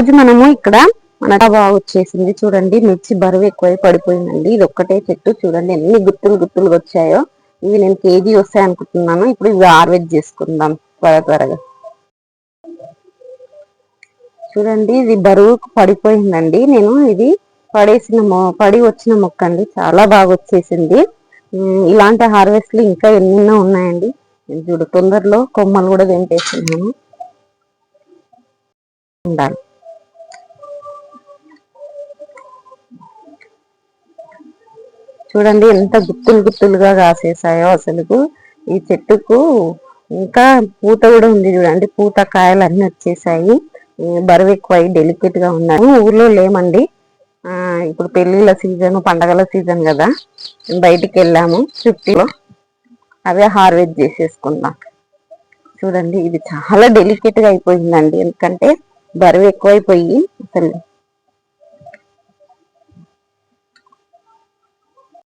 రోజు మనము ఇక్కడ మన బాగా వచ్చేసింది. చూడండి మిర్చి బరువు ఎక్కువై పడిపోయిందండి. ఇది ఒక్కటే చెట్టు. చూడండి ఎన్ని గుత్తులు గుత్తులు వచ్చాయో. ఇవి నేను కేజీ వస్తాయి అనుకుంటున్నాను. ఇప్పుడు ఇవి హార్వెస్ట్ చేసుకుందాం త్వర త్వరగా. చూడండి ఇది బరువు పడిపోయిందండి. నేను ఇది పడేసిన మొ పడి వచ్చిన మొక్క అండి. చాలా బాగా వచ్చేసింది. ఇలాంటి హార్వెస్ట్లు ఇంకా ఎన్నెన్నో ఉన్నాయండి. నేను చూడు తొందరలో కొమ్మలు కూడా తెంపేస్తున్నాను ఉండాలి. చూడండి ఎంత గుత్తులు గుత్తులుగా కాసేసాయో అసలుకు. ఈ చెట్టుకు ఇంకా పూత కూడా ఉంది చూడండి. పూత కాయలు అన్ని వచ్చేసాయి బరువు ఎక్కువ డెలికేట్గా ఉన్నాయి. ఊర్లో లేమండి. ఇప్పుడు పెళ్ళిళ్ళ సీజన్ పండగల సీజన్ కదా. బయటికి వెళ్ళాము ఫిఫ్టీలో అవే హార్వెస్ట్ చేసేసుకుందాం చూడండి ఇది చాలా డెలికేట్గా అయిపోయిందండి. ఎందుకంటే బరువు ఎక్కువైపోయి అసలు